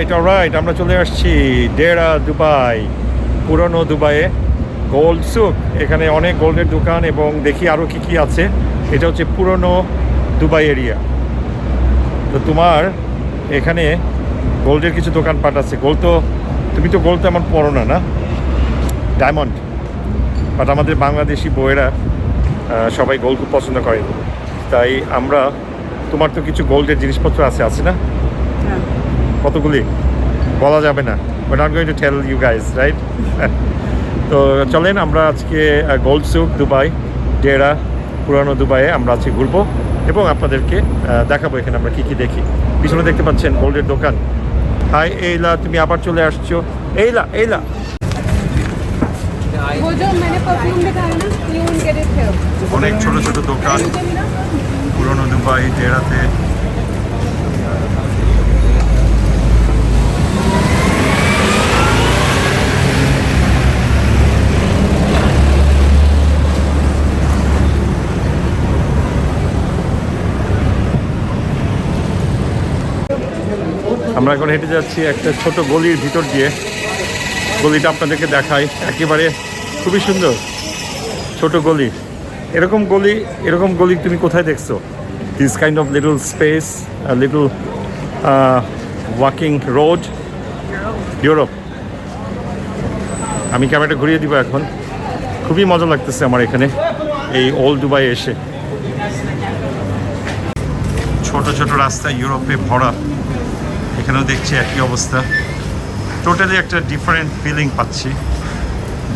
Alright alright আমরা চলে আসছি ডেরা দুবাই পুরনো দুবাইয়ে গোল্ড সুক এখানে অনেক গোল্ডের দোকান এবং দেখি আরও কি কি আছে। এটা হচ্ছে পুরনো দুবাই এরিয়া তো তোমার এখানে গোল্ডের কিছু দোকান দোকানপাট আছে। গোল্ড তো, তুমি তো গোল্ড তেমন পড়ো না না? ডায়মন্ড বাট আমাদের বাংলাদেশি বইয়েরা সবাই গোল্ড খুব পছন্দ করে। তাই আমরা, তোমার তো কিছু গোল্ডের জিনিসপত্র আছে আছে না? হ্যাঁ। কতগুলি? বলা যাবে না। Were not going to tell you guys right তো চলেন আমরা আজকে গোল্ড সুপ দুবাই ডেরা পুরানো দুবাইয়ে আমরা আজকে ঘুরবো এবং আপনাদেরকে দেখাবো এখানে আমরা কী কী দেখি। পিছনে দেখতে পাচ্ছেন গোল্ডের দোকান। হাই এইলা তুমি আবার চলে আসছো। এইলা এইলা। অনেক ছোট ছোট দোকান। পুরনো দুবাই ডেরাতে আমরা এখন হেঁটে যাচ্ছি একটা ছোট গলির ভিতর দিয়ে। গলিটা আপনাদেরকে দেখাই। একেবারে খুবই সুন্দর। ছোট গলি। এরকম গলি এরকম গলি তুমি কোথায় দেখছ? This kind of little space little walking road Europe আমি ক্যামেরাটা ঘুরিয়ে দিব এখন। খুবই মজা লাগতেছে আমার এখানে, এই ওল্ড দুবাই এসে। ছোট ছোট রাস্তা ইউরোপে ভরা। এখানেও দেখছি একই অবস্থা। টোটালি একটা ডিফারেন্ট ফিলিং পাচ্ছি।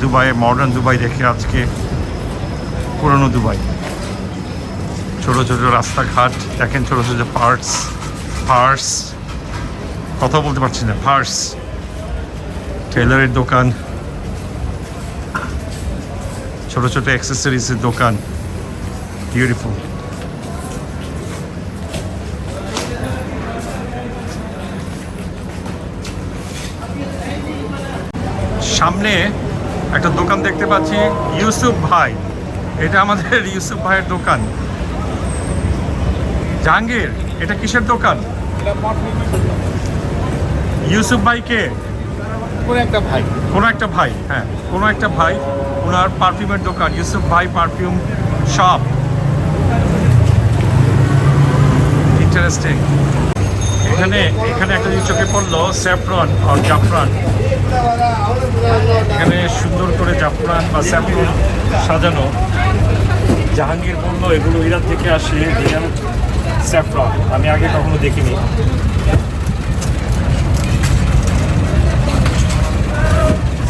দুবাইয়ে মডার্ন দুবাই দেখে আজকে পুরনো দুবাই। ছোট ছোট রাস্তাঘাট, দেখেন ছোট ছোট পার্টস পার্স কথা বলতে পারছি না পার্স টেলারের দোকান। ছোট ছোট অ্যাক্সেসরিজের দোকান। বিউটিফুল সামনে একটা দোকান দেখতে পাচ্ছি ইউসুফ ভাই। এটা আমাদের ইউসুফ ভাইয়ের দোকান। জাহাঙ্গীর এটা কিসের দোকান? ইউসুফ ভাই কে? কোন একটা ভাই। কোনো একটা ভাই হ্যাঁ কোনো একটা ভাই ওনার পারফিউমের দোকান ইউসুফ ভাই পারফিউম শপ। ইন্টারেস্টিং এখানে এখানে একটা জিনিস চোখে পড়ল স্যাফরন আর জাফরান। এখানে সুন্দর করে জাফরান বা স্যাফরন সাজানো। জাহাঙ্গীর বলল, এগুলো ইরান থেকে আসে রিয়াল স্যাফরন। আমি আগে কখনো দেখিনি।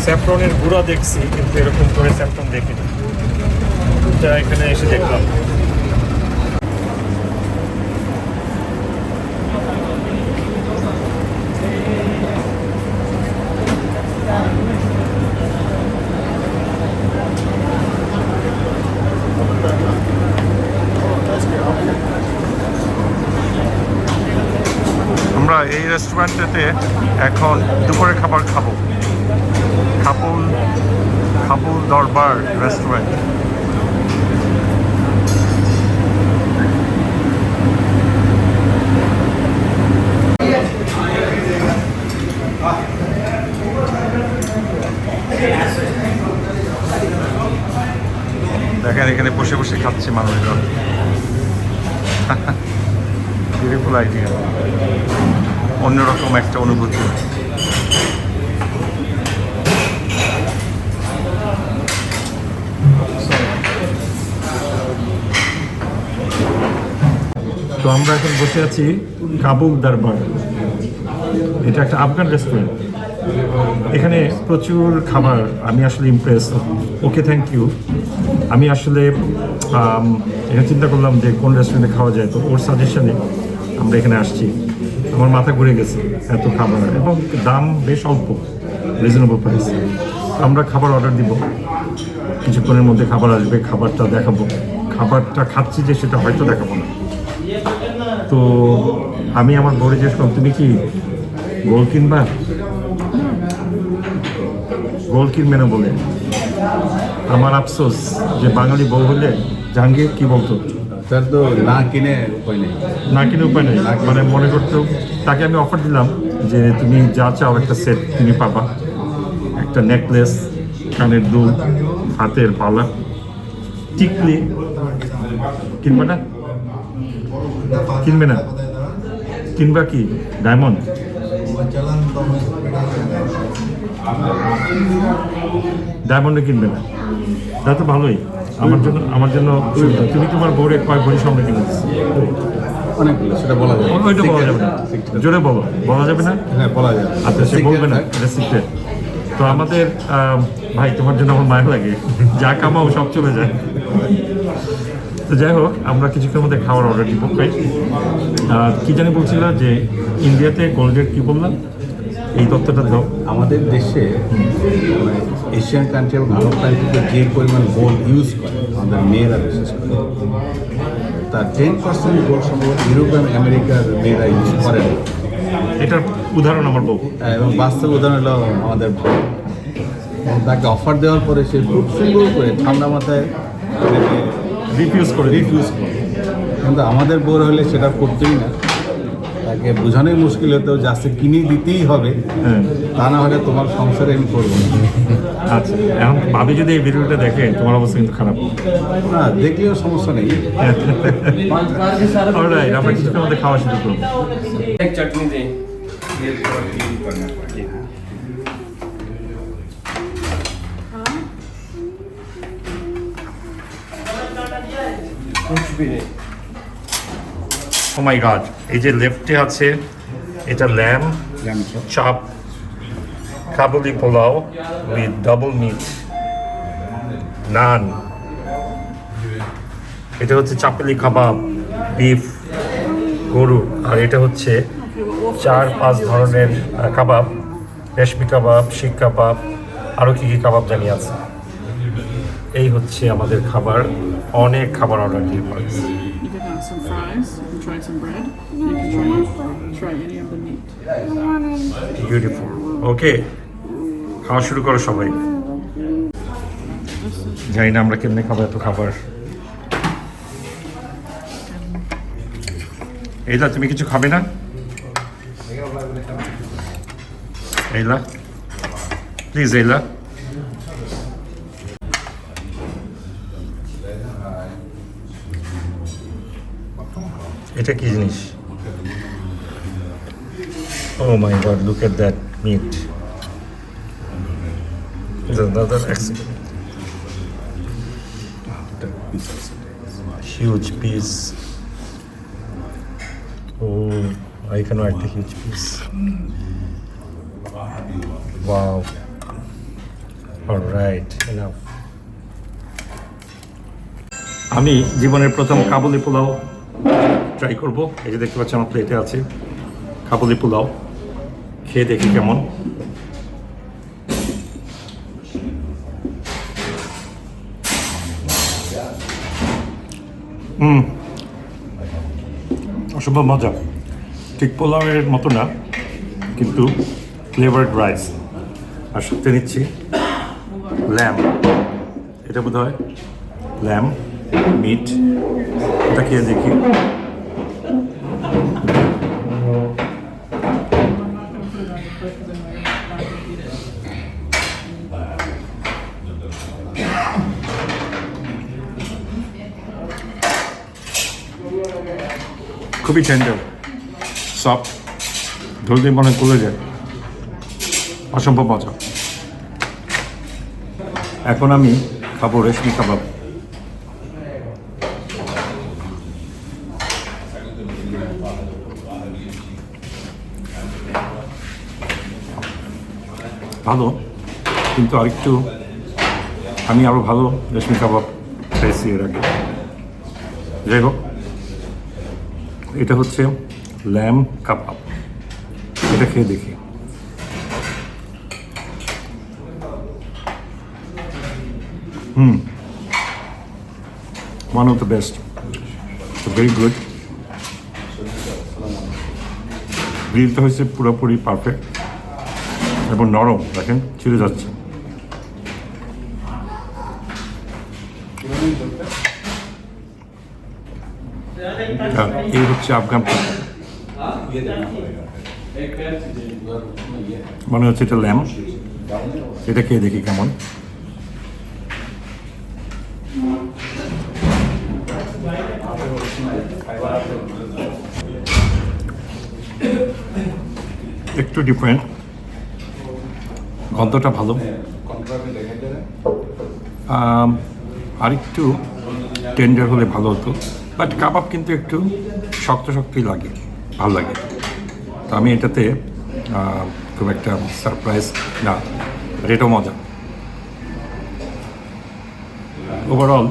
স্যাফরনের গুঁড়া দেখছি, কিন্তু এরকম করে স্যাফরন দেখিনি। এখানে এসে দেখলাম। রেস্টুরেন্টটাতে এখন দুপুরে খাবার খাব। খাপুল খাপুল দরবার রেস্টুরেন্ট তো আমরা এখন বসে আছি কাবুল দরবার। এটা একটা আফগান রেস্টুরেন্ট এখানে প্রচুর খাবার, আমি আসলে ইমপ্রেস ওকে থ্যাংক ইউ আমি আসলে এখানে চিন্তা করলাম যে কোন রেস্টুরেন্টে খাওয়া যায়, তো ওর সাজেশনে আমরা এখানে আসছি। আমার মাথা ঘুরে গেছে এত খাবার, এবং দাম বেশ অল্প রিজনেবল প্রাইস আমরা খাবার অর্ডার দিব। কিছুক্ষণের মধ্যে খাবার আসবে, খাবারটা দেখাবো। খাবারটা খাচ্ছি যে সেটা হয়তো দেখাবো না। তো আমি আমার জিজ্ঞেস করলাম তুমি কি গোল কিনবা? গোল কিনবে না বলে। আমার আফসোস যে বাঙালি বউ হলে জাহাঙ্গীর কি বলতো? তার তো না কিনে উপায় নেই। না কিনে উপায় নেই। মানে মনে করতো তাকে আমি অফার দিলাম যে তুমি যা চাও একটা সেট তুমি পাবা। একটা নেকলেস কানের দুল হাতের পালা টিকলি কিনবে না? কিনবে না? কিনবা কি? ডায়মন্ড ডায়মন্ডে কিনবে না। তা তো ভালোই। আমার জন্য আমার জন্য তুমি তোমার বউরে কয় ভরি সামনে কিনেছো অনেকগুলো সেটা বলা যায় ওইটা বলা যাবে না। জোরে বলো। বলা যাবে না? হ্যাঁ বলা যায় আচ্ছা সে বলবে না। এটা সিক্রেট তো আমাদের ভাই তোমার জন্য আমার মায়ের লাগে। যা কামাও সব চলে যায়। তো যাই হোক আমরা কিছুক্ষণের মধ্যে খাওয়ার অর্ডার দিব আহ, কি জানি বলছিল যে ইন্ডিয়াতে গোল্ডের কি বললাম? এই তথ্যটা দাও। আমাদের দেশে এশিয়ান কান্ট্রি এবং আরব কান্ট্রিতে যে পরিমাণ গোল্ড ইউজ করে আমাদের মেয়েরা বিশেষ করে তার টেন পার্সেন্ট গোল্ড সম্ভবত ইউরোপ এবং আমেরিকার মেয়েরা ইউজ করে না। এটার উদাহরণ আমার বউ। এবং বাস্তব উদাহরণ হলো আমাদের তাকে অফার দেওয়ার পরে সে খুব সুন্দর করে ঠান্ডা মাথায় রিফিউজ করে রিফিউজ করে কিন্তু আমাদের বোর হলে সেটা করতেই না। তাকে বোঝানোই মুশকিল হতো যাচ্ছে কিনে দিতেই হবে। হ্যাঁ। তা না হলে তোমার সংসারে আমি করব না। আচ্ছা এখন ভাবি যদি এই ভিডিওটা দেখে তোমার অবস্থা কিন্তু খারাপ। না দেখলেও সমস্যা নেই। আমরা কিছুক্ষণের মধ্যে খাওয়া শুরু করব। চাটনি দিই কোচবিহারে ও মাই গড এই যে লেফটে আছে এটা lamb chaap Kabuli pulao with double meat naan এটা হচ্ছে চাপেলি কাবাব বিফ গরু আর এটা হচ্ছে চার পাঁচ ধরনের কাবাব রেশমি কাবাব শিখ কাবাব আরও কী কী কাবাব জানি আছে। এই হচ্ছে আমাদের খাবার। অনেক খাবার অর্ডার দিয়ে পড়েছে You can have some fries, you can try some bread, you can try, try any of the meat. Beautiful okay খাওয়া শুরু করো সবাই। জানি না আমরা কেমনে খাব এত খাবার। এইলা তুমি কিছু খাবে না? এইলা। প্লিজ এইলা। এটা কি জিনিস ও my god look at that meat huge piece oh I can what the huge piece Wow. All right. Enough. আমি জীবনের প্রথম কাবুলি পোলাও ট্রাই করব। এই যে দেখতে পাচ্ছি আমার প্লেটে আছে। কাবুলি পোলাও। খেয়ে দেখি কেমন। হুম। অসম্ভব মজা। ঠিক পোলাওয়ের মতো না, কিন্তু ফ্লেভার্ড রাইস আর সত্যি নিচ্ছি ল্যাম এটা বোধ হয় ল্যাম মিট এটা খেয়ে দেখি। খুবই টেন্ডার সফট দিয়ে মনে গলে যায়। অসম্ভব মজা। এখন আমি খাব রেশমি কাবাব। ভালো, কিন্তু আরেকটু আমি আরও ভালো রেশমি কাবাব খাইছি এর আগে। যাই হোক। এটা হচ্ছে ল্যাম কাবাব এটা খেয়ে দেখি। হুম। One of the best very good গ্রিলটা হয়েছে পুরোপুরি পারফেক্ট এবং নরম, দেখেন, ছিঁড়ে যাচ্ছে আর এই হচ্ছে আফগান মনে হচ্ছে এটা ল্যাম্প। এটা খেয়ে দেখি কেমন। একটু ডিফারেন্ট গন্ধটা ভালো। আম, আরেকটু টেন্ডার হলে ভালো হতো। বাট কাবাব কিন্তু একটু শক্ত শক্তই লাগে, ভালো লাগে। তো আমি এটাতে খুব একটা সারপ্রাইজ না রেটও মজা। ওভারঅল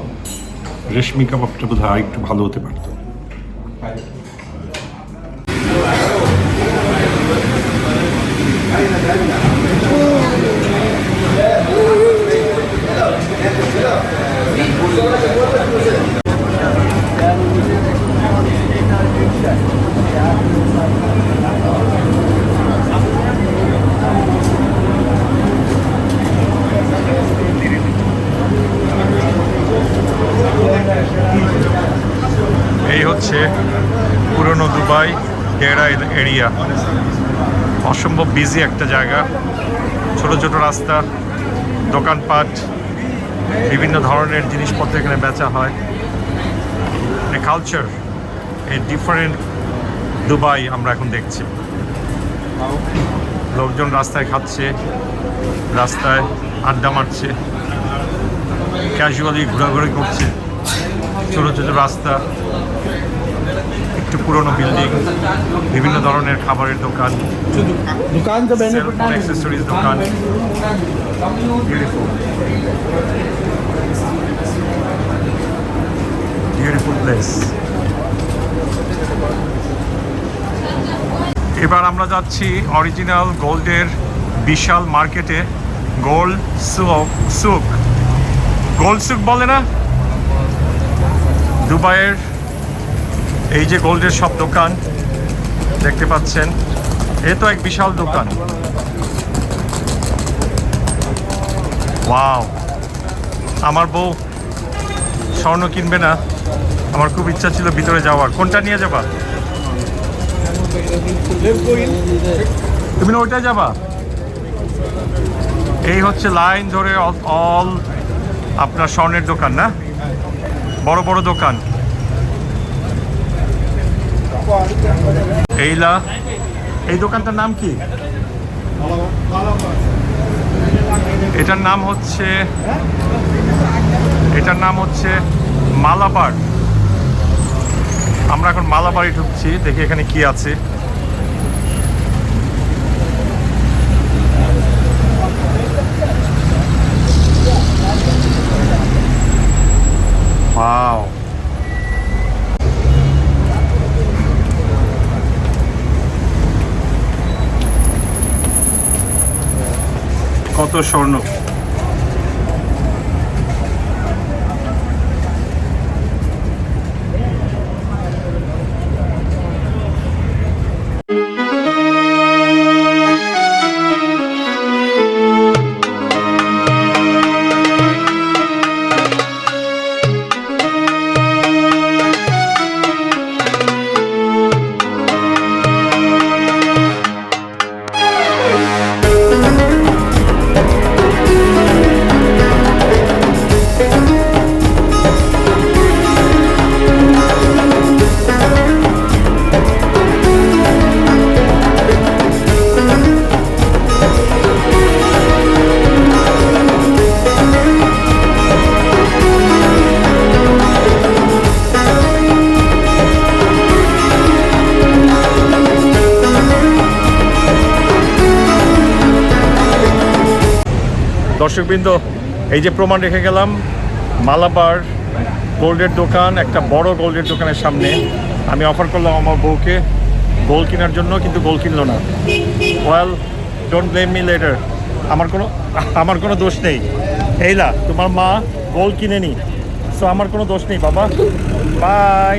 রেশমি কাবাবটা বোধ হয় আরেকটু ভালো হতে পারতো এই হচ্ছে পুরনো দুবাই ডেরা এরিয়া। অসম্ভব বিজি একটা জায়গা। ছোট ছোট রাস্তা, দোকানপাট, বিভিন্ন ধরনের জিনিসপত্র এখানে বেচা হয়। কালচার এই ডিফারেন্ট দুবাই আমরা এখন দেখছি। লোকজন রাস্তায় খাচ্ছে, রাস্তায় আড্ডা মারছে ক্যাজুয়ালি ঘোরাঘুরি করছে। ছোট ছোট রাস্তা একটু পুরনো বিল্ডিং বিভিন্ন ধরনের খাবারের দোকান দোকান প্লেস এবার আমরা যাচ্ছি অরিজিনাল গোল্ডের বিশাল মার্কেটে গোল্ড সুক সুক গোল্ড সুক বলে না? দুবাইয়ের এই যে গোল্ডের সব দোকান দেখতে পাচ্ছেন, এ তো এক বিশাল দোকান। ওয়াও, আমার বউ স্বর্ণ কিনবে না, আমার খুব ইচ্ছা ছিল ভিতরে যাওয়ার। কোনটা নিয়ে যাবা? তুমি না ওইটা যাবা? এই হচ্ছে লাইন ধরে অল আপনার স্বর্ণের দোকান না? বড় বড় দোকান। এইলা, এই দোকানটার নাম কি? এটার নাম হচ্ছে, এটার নাম হচ্ছে মালাবার আমরা এখন মালাবাড়ি ঢুকছি, দেখি এখানে কি আছে Wow. কত স্বর্ণ। দর্শকবৃন্দ, এই যে প্রমাণ রেখে গেলাম, মালাবার গোল্ডের দোকান, একটা বড় গোল্ডের দোকানের সামনে। আমি অফার করলাম আমার বউকে, গোল কেনার জন্য, কিন্তু গোল কিনলো না। Well don't blame me later আমার কোনো আমার কোনো দোষ নেই। এইলা তোমার মা গোল কিনে নি সো আমার কোনো দোষ নেই, বাবা। বাই